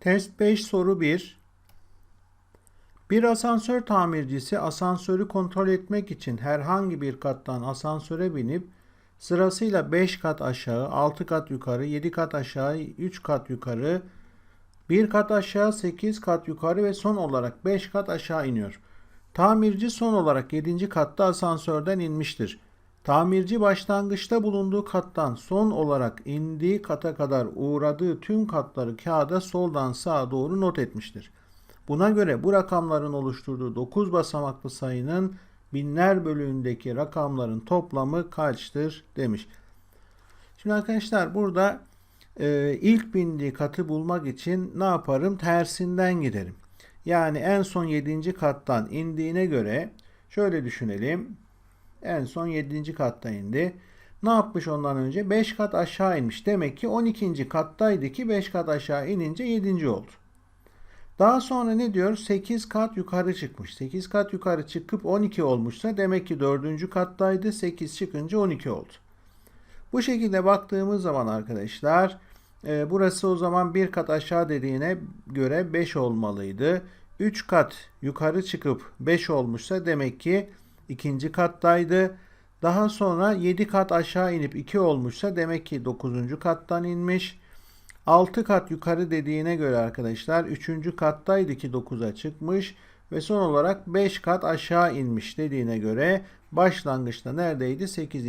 Test 5 soru 1. Bir asansör tamircisi asansörü kontrol etmek için herhangi bir kattan asansöre binip sırasıyla 5 kat aşağı, 6 kat yukarı, 7 kat aşağı, 3 kat yukarı, 1 kat aşağı, 8 kat yukarı ve son olarak 5 kat aşağı iniyor. Tamirci son olarak 7. katta asansörden inmiştir. Tamirci başlangıçta bulunduğu kattan son olarak indiği kata kadar uğradığı tüm katları kağıda soldan sağa doğru not etmiştir. Buna göre bu rakamların oluşturduğu 9 basamaklı sayının binler bölüğündeki rakamların toplamı kaçtır demiş. Şimdi arkadaşlar burada e, ilk bindiği katı bulmak için ne yaparım? Tersinden giderim. Yani en son 7. kattan indiğine göre şöyle düşünelim. En son 7. katta indi. Ne yapmış ondan önce? 5 kat aşağı inmiş. Demek ki 12. kattaydı ki 5 kat aşağı inince 7. oldu. Daha sonra ne diyor? 8 kat yukarı çıkmış. 8 kat yukarı çıkıp 12 olmuşsa demek ki 4. kattaydı. 8 çıkınca 12 oldu. Bu şekilde baktığımız zaman arkadaşlar e, burası o zaman bir kat aşağı dediğine göre 5 olmalıydı. 3 kat yukarı çıkıp 5 olmuşsa demek ki ikinci kattaydı. Daha sonra 7 kat aşağı inip 2 olmuşsa demek ki 9. kattan inmiş. 6 kat yukarı dediğine göre arkadaşlar 3. kattaydı ki 9'a çıkmış ve son olarak 5 kat aşağı inmiş dediğine göre başlangıçta neredeydi? 8.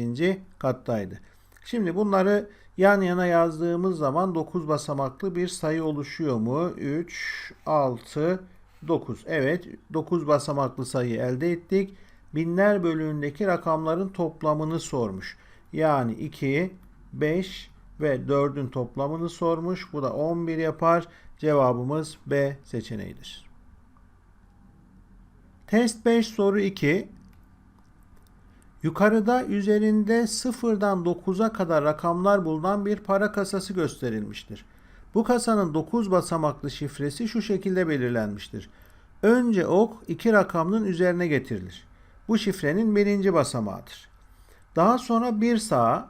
kattaydı. Şimdi bunları yan yana yazdığımız zaman 9 basamaklı bir sayı oluşuyor mu? 3, 6, 9. Evet 9 basamaklı sayı elde ettik. Binler bölüğündeki rakamların toplamını sormuş. Yani 2, 5 ve 4'ün toplamını sormuş. Bu da 11 yapar. Cevabımız B seçeneğidir. Test 5 soru 2. Yukarıda üzerinde 0'dan 9'a kadar rakamlar bulunan bir para kasası gösterilmiştir. Bu kasanın 9 basamaklı şifresi şu şekilde belirlenmiştir. Önce ok iki rakamın üzerine getirilir. Bu şifrenin birinci basamağıdır. Daha sonra bir sağa,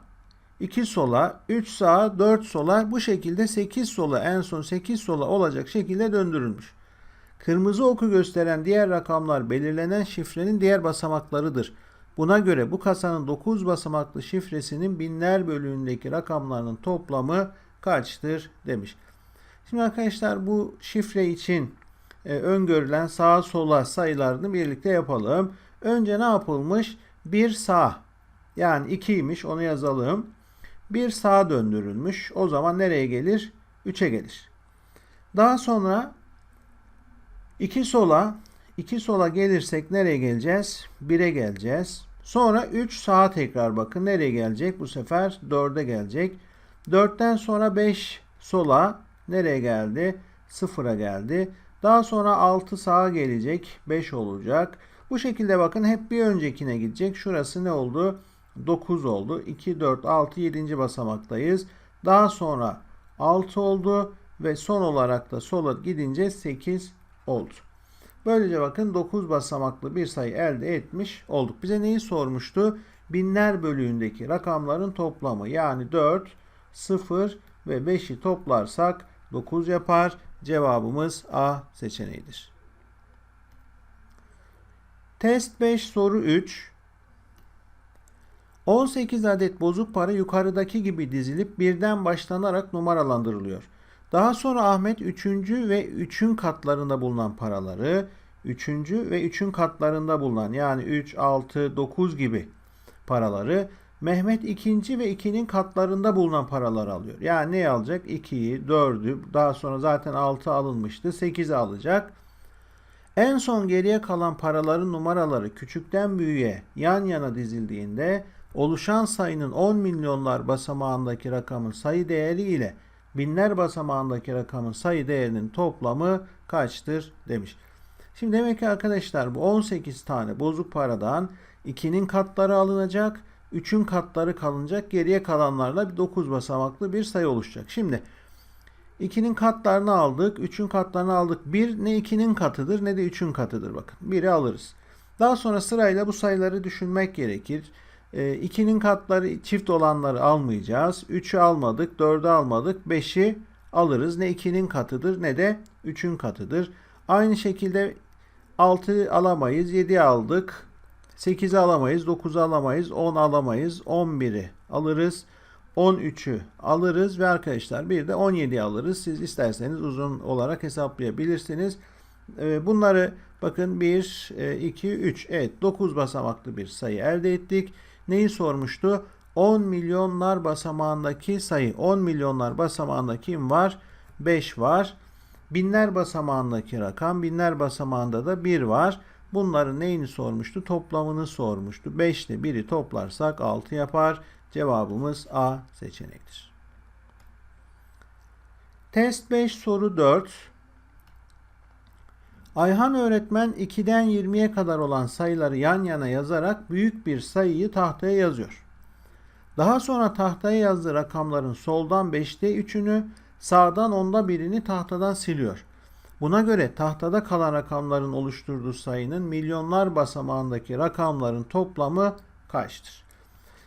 2 sola, 3 sağa, 4 sola bu şekilde 8 sola en son 8 sola olacak şekilde döndürülmüş. Kırmızı oku gösteren diğer rakamlar belirlenen şifrenin diğer basamaklarıdır. Buna göre bu kasanın 9 basamaklı şifresinin binler bölüğündeki rakamlarının toplamı kaçtır demiş. Şimdi arkadaşlar bu şifre için e, öngörülen sağa sola sayılarını birlikte yapalım. Önce ne yapılmış? Bir sağ yani 2'ymiş onu yazalım. Bir sağa döndürülmüş. O zaman nereye gelir? 3'e gelir. Daha sonra 2 sola 2 sola gelirsek nereye geleceğiz? 1'e geleceğiz. Sonra 3 sağa tekrar bakın nereye gelecek? Bu sefer 4'e gelecek. 4'ten sonra 5 sola nereye geldi? 0'a geldi. Daha sonra 6 sağa gelecek. 5 olacak. Bu şekilde bakın hep bir öncekine gidecek. Şurası ne oldu? 9 oldu. 2, 4, 6, 7. basamaktayız. Daha sonra 6 oldu ve son olarak da sola gidince 8 oldu. Böylece bakın 9 basamaklı bir sayı elde etmiş olduk. Bize neyi sormuştu? Binler bölüğündeki rakamların toplamı yani 4, 0 ve 5'i toplarsak 9 yapar. Cevabımız A seçeneğidir. Test 5 soru 3. 18 adet bozuk para yukarıdaki gibi dizilip birden başlanarak numaralandırılıyor. Daha sonra Ahmet 3. ve 3'ün katlarında bulunan paraları, 3. ve 3'ün katlarında bulunan yani 3, 6, 9 gibi paraları Mehmet 2. ve 2'nin katlarında bulunan paraları alıyor. Yani ne alacak? 2'yi, 4'ü, daha sonra zaten 6 alınmıştı. 8'i alacak. En son geriye kalan paraların numaraları küçükten büyüğe yan yana dizildiğinde oluşan sayının 10 milyonlar basamağındaki rakamın sayı değeri ile binler basamağındaki rakamın sayı değerinin toplamı kaçtır demiş. Şimdi demek ki arkadaşlar bu 18 tane bozuk paradan 2'nin katları alınacak, 3'ün katları kalınacak, geriye kalanlarla bir 9 basamaklı bir sayı oluşacak. Şimdi 2'nin katlarını aldık, 3'ün katlarını aldık. 1 ne 2'nin katıdır ne de 3'ün katıdır bakın. 1'i alırız. Daha sonra sırayla bu sayıları düşünmek gerekir. 2'nin katları çift olanları almayacağız. 3'ü almadık, 4'ü almadık, 5'i alırız. Ne 2'nin katıdır ne de 3'ün katıdır. Aynı şekilde 6 alamayız. 7 aldık. 8'i alamayız. 9'u alamayız. 10 alamayız. 11'i alırız. 13'ü alırız ve arkadaşlar bir de 17'yi alırız. Siz isterseniz uzun olarak hesaplayabilirsiniz. Ee, Bunları bakın 1, 2, 3 evet 9 basamaklı bir sayı elde ettik. Neyi sormuştu? 10 milyonlar basamağındaki sayı. 10 milyonlar basamağında kim var? 5 var. Binler basamağındaki rakam, binler basamağında da 1 var. Bunların neyini sormuştu? Toplamını sormuştu. 5 ile 1'i toplarsak 6 yapar. Cevabımız A seçeneğidir. Test 5 soru 4. Ayhan öğretmen 2'den 20'ye kadar olan sayıları yan yana yazarak büyük bir sayıyı tahtaya yazıyor. Daha sonra tahtaya yazdığı rakamların soldan 5'te 3'ünü, sağdan 10'da birini tahtadan siliyor. Buna göre tahtada kalan rakamların oluşturduğu sayının milyonlar basamağındaki rakamların toplamı kaçtır?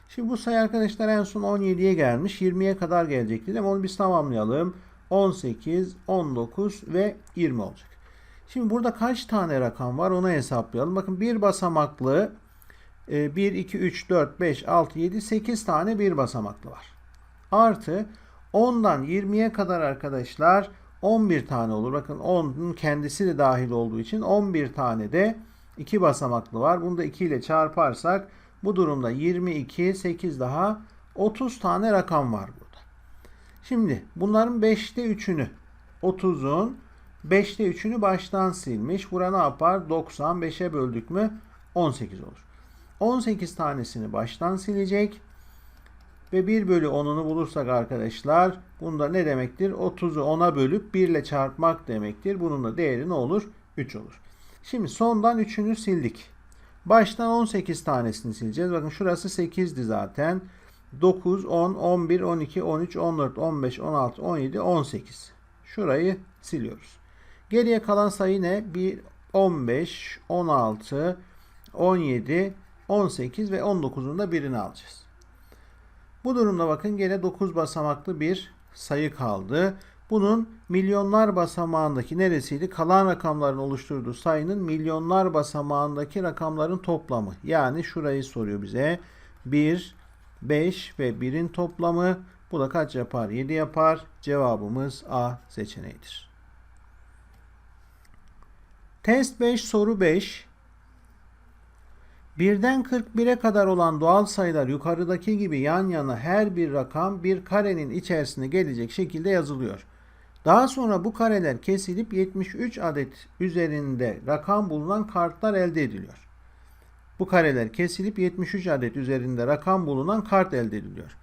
Şimdi bu sayı arkadaşlar en son 17'ye gelmiş. 20'ye kadar gelecekti değil mi? Onu biz tamamlayalım. 18, 19 ve 20 olacak. Şimdi burada kaç tane rakam var onu hesaplayalım. Bakın bir basamaklı 1, 2, 3, 4, 5, 6, 7, 8 tane bir basamaklı var. Artı 10'dan 20'ye kadar arkadaşlar 11 tane olur. Bakın 10'un kendisi de dahil olduğu için 11 tane de 2 basamaklı var. Bunu da 2 ile çarparsak bu durumda 22, 8 daha 30 tane rakam var burada. Şimdi bunların 5'te 3'ünü 30'un 5'te 3'ünü baştan silmiş. Bura ne yapar? 95'e böldük mü 18 olur. 18 tanesini baştan silecek. Ve 1 bölü 10'unu bulursak arkadaşlar bunda ne demektir? 30'u 10'a bölüp 1 ile çarpmak demektir. Bunun da değeri ne olur? 3 olur. Şimdi sondan 3'ünü sildik. Baştan 18 tanesini sileceğiz. Bakın şurası 8'di zaten. 9, 10, 11, 12, 13, 14, 15, 16, 17, 18. Şurayı siliyoruz. Geriye kalan sayı ne? 1, 15, 16, 17, 18 ve 19'un da birini alacağız. Bu durumda bakın gene 9 basamaklı bir sayı kaldı. Bunun milyonlar basamağındaki neresiydi? Kalan rakamların oluşturduğu sayının milyonlar basamağındaki rakamların toplamı. Yani şurayı soruyor bize. 1, 5 ve 1'in toplamı. Bu da kaç yapar? 7 yapar. Cevabımız A seçeneğidir. Test 5 soru 5. Birden 41'e kadar olan doğal sayılar yukarıdaki gibi yan yana her bir rakam bir karenin içerisine gelecek şekilde yazılıyor. Daha sonra bu kareler kesilip 73 adet üzerinde rakam bulunan kartlar elde ediliyor. Bu kareler kesilip 73 adet üzerinde rakam bulunan kart elde ediliyor.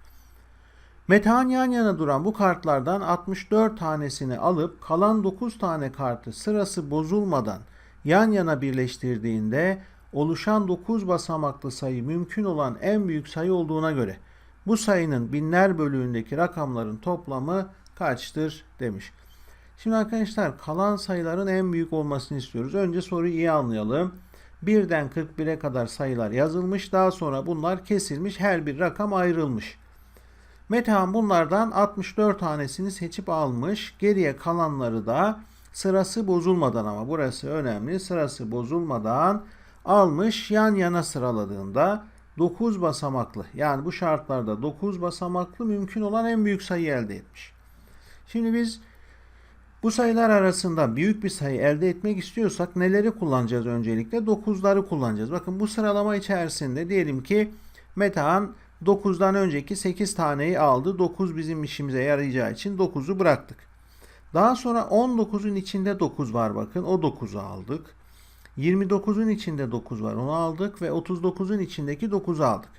Metehan yan yana duran bu kartlardan 64 tanesini alıp kalan 9 tane kartı sırası bozulmadan yan yana birleştirdiğinde oluşan 9 basamaklı sayı mümkün olan en büyük sayı olduğuna göre bu sayının binler bölüğündeki rakamların toplamı kaçtır demiş. Şimdi arkadaşlar kalan sayıların en büyük olmasını istiyoruz. Önce soruyu iyi anlayalım. 1'den 41'e kadar sayılar yazılmış. Daha sonra bunlar kesilmiş. Her bir rakam ayrılmış. Metehan bunlardan 64 tanesini seçip almış. Geriye kalanları da sırası bozulmadan ama burası önemli. Sırası bozulmadan almış yan yana sıraladığında 9 basamaklı yani bu şartlarda 9 basamaklı mümkün olan en büyük sayı elde etmiş. Şimdi biz bu sayılar arasında büyük bir sayı elde etmek istiyorsak neleri kullanacağız öncelikle? 9'ları kullanacağız. Bakın bu sıralama içerisinde diyelim ki Metehan 9'dan önceki 8 taneyi aldı. 9 bizim işimize yarayacağı için 9'u bıraktık. Daha sonra 19'un içinde 9 var bakın. O 9'u aldık. 29'un içinde 9 var. Onu aldık ve 39'un içindeki 9'u aldık.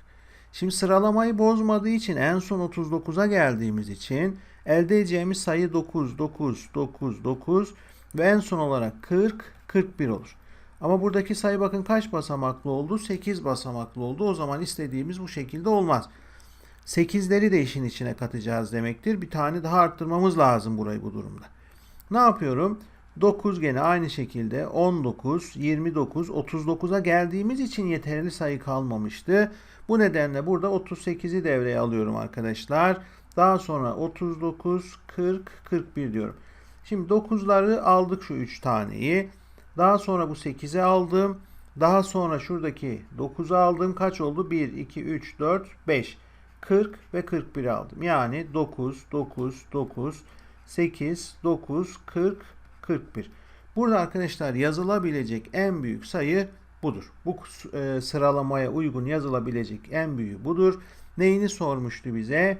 Şimdi sıralamayı bozmadığı için en son 39'a geldiğimiz için elde edeceğimiz sayı 9, 9, 9, 9 ve en son olarak 40, 41 olur. Ama buradaki sayı bakın kaç basamaklı oldu? 8 basamaklı oldu. O zaman istediğimiz bu şekilde olmaz. 8'leri de işin içine katacağız demektir. Bir tane daha arttırmamız lazım burayı bu durumda. Ne yapıyorum? 9 gene aynı şekilde 19, 29, 39'a geldiğimiz için yeterli sayı kalmamıştı. Bu nedenle burada 38'i devreye alıyorum arkadaşlar. Daha sonra 39, 40, 41 diyorum. Şimdi 9'ları aldık şu 3 taneyi. Daha sonra bu 8'e aldım. Daha sonra şuradaki 9'u aldım. Kaç oldu? 1, 2, 3, 4, 5. 40 ve 41 aldım. Yani 9, 9, 9, 8, 9, 40, 41. Burada arkadaşlar yazılabilecek en büyük sayı budur. Bu e, sıralamaya uygun yazılabilecek en büyüğü budur. Neyini sormuştu bize?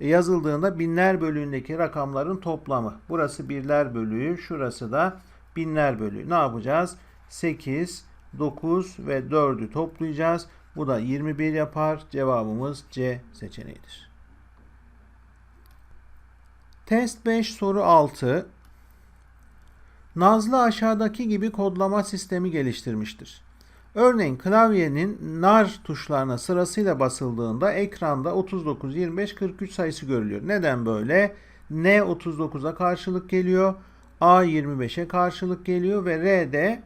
Yazıldığında binler bölüğündeki rakamların toplamı. Burası birler bölüğü, şurası da binler bölüğü. Ne yapacağız? 8, 9 ve 4'ü toplayacağız. Bu da 21 yapar. Cevabımız C seçeneğidir. Test 5 soru 6. Nazlı aşağıdaki gibi kodlama sistemi geliştirmiştir. Örneğin klavyenin nar tuşlarına sırasıyla basıldığında ekranda 39, 25, 43 sayısı görülüyor. Neden böyle? N 39'a karşılık geliyor. A 25'e karşılık geliyor ve R de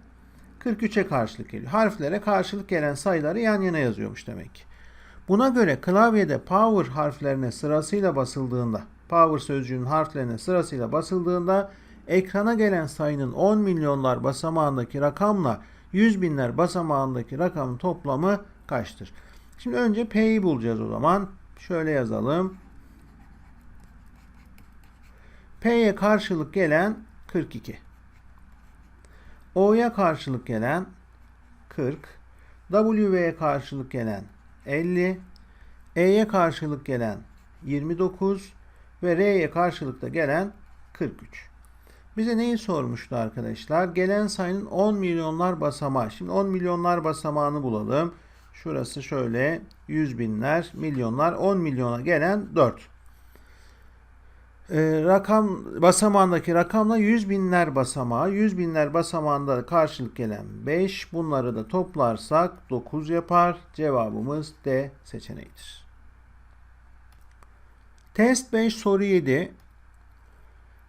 43'e karşılık geliyor. Harflere karşılık gelen sayıları yan yana yazıyormuş demek ki. Buna göre klavyede power harflerine sırasıyla basıldığında, power sözcüğünün harflerine sırasıyla basıldığında ekrana gelen sayının 10 milyonlar basamağındaki rakamla 100 binler basamağındaki rakamın toplamı kaçtır? Şimdi önce P'yi bulacağız o zaman. Şöyle yazalım. P'ye karşılık gelen 42. O'ya karşılık gelen 40. W'ye karşılık gelen 50. E'ye karşılık gelen 29 ve R'ye karşılık da gelen 43. Bize neyi sormuştu arkadaşlar? Gelen sayının 10 milyonlar basamağı. Şimdi 10 milyonlar basamağını bulalım. Şurası şöyle 100 binler, milyonlar 10 milyona gelen 4. Ee, rakam basamağındaki rakamla 100 binler basamağı. 100 binler basamağında karşılık gelen 5. Bunları da toplarsak 9 yapar. Cevabımız D seçeneğidir. Test 5 soru 7.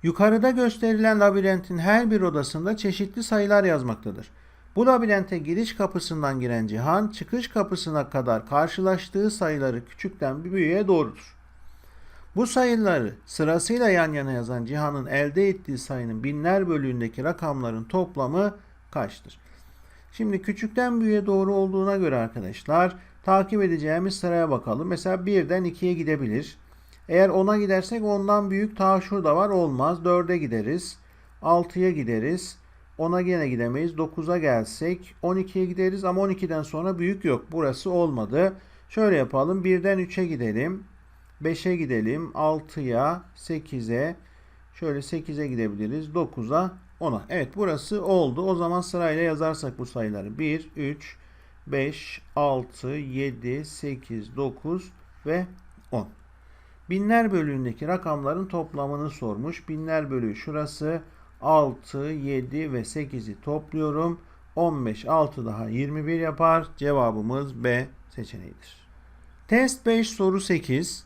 Yukarıda gösterilen labirentin her bir odasında çeşitli sayılar yazmaktadır. Bu labirente giriş kapısından giren Cihan, çıkış kapısına kadar karşılaştığı sayıları küçükten büyüğe doğrudur. Bu sayıları sırasıyla yan yana yazan Cihan'ın elde ettiği sayının binler bölüğündeki rakamların toplamı kaçtır? Şimdi küçükten büyüğe doğru olduğuna göre arkadaşlar takip edeceğimiz sıraya bakalım. Mesela 1'den 2'ye gidebilir. Eğer 10'a gidersek ondan büyük ta şurada var olmaz. 4'e gideriz. 6'ya gideriz. 10'a gene gidemeyiz. 9'a gelsek 12'ye gideriz ama 12'den sonra büyük yok. Burası olmadı. Şöyle yapalım. 1'den 3'e gidelim. 5'e gidelim. 6'ya, 8'e, şöyle 8'e gidebiliriz. 9'a, 10'a. Evet burası oldu. O zaman sırayla yazarsak bu sayıları. 1, 3, 5, 6, 7, 8, 9 ve 10. Binler bölüğündeki rakamların toplamını sormuş. Binler bölüğü şurası 6, 7 ve 8'i topluyorum. 15, 6 daha 21 yapar. Cevabımız B seçeneğidir. Test 5 soru 8.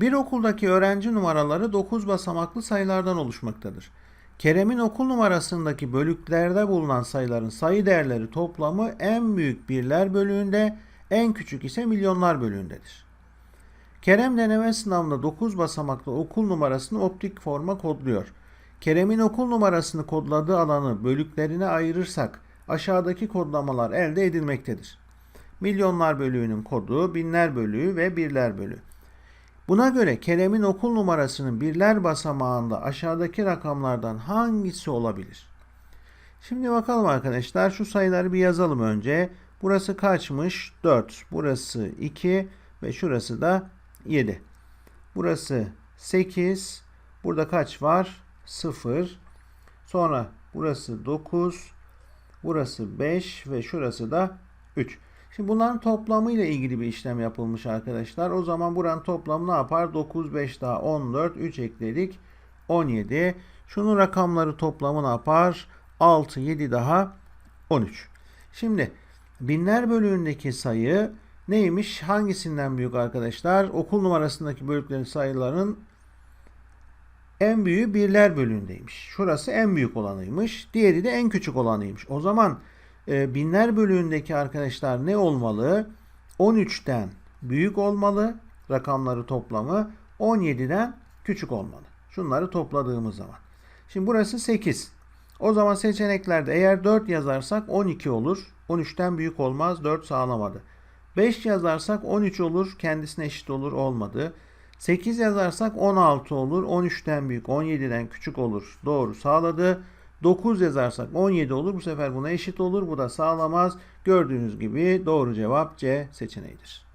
Bir okuldaki öğrenci numaraları 9 basamaklı sayılardan oluşmaktadır. Kerem'in okul numarasındaki bölüklerde bulunan sayıların sayı değerleri toplamı en büyük birler bölüğünde, en küçük ise milyonlar bölüğündedir. Kerem deneme sınavında 9 basamaklı okul numarasını optik forma kodluyor. Kerem'in okul numarasını kodladığı alanı bölüklerine ayırırsak aşağıdaki kodlamalar elde edilmektedir. Milyonlar bölüğünün kodu, binler bölüğü ve birler bölüğü. Buna göre Kerem'in okul numarasının birler basamağında aşağıdaki rakamlardan hangisi olabilir? Şimdi bakalım arkadaşlar şu sayıları bir yazalım önce. Burası kaçmış? 4. Burası 2 ve şurası da 7. Burası 8. Burada kaç var? 0. Sonra burası 9. Burası 5 ve şurası da 3. Şimdi bunların toplamı ile ilgili bir işlem yapılmış arkadaşlar. O zaman buranın toplamı ne yapar? 9, 5 daha 14, 3 ekledik. 17. Şunun rakamları toplamı ne yapar? 6, 7 daha 13. Şimdi binler bölüğündeki sayı neymiş? Hangisinden büyük arkadaşlar? Okul numarasındaki bölüklerin sayıların en büyüğü birler bölüğündeymiş. Şurası en büyük olanıymış. Diğeri de en küçük olanıymış. O zaman e, binler bölüğündeki arkadaşlar ne olmalı? 13'ten büyük olmalı. rakamları toplamı 17'den küçük olmalı. Şunları topladığımız zaman. Şimdi burası 8. O zaman seçeneklerde eğer 4 yazarsak 12 olur. 13'ten büyük olmaz. 4 sağlamadı. 5 yazarsak 13 olur. Kendisine eşit olur. Olmadı. 8 yazarsak 16 olur. 13'ten büyük. 17'den küçük olur. Doğru sağladı. 9 yazarsak 17 olur. Bu sefer buna eşit olur. Bu da sağlamaz. Gördüğünüz gibi doğru cevap C seçeneğidir.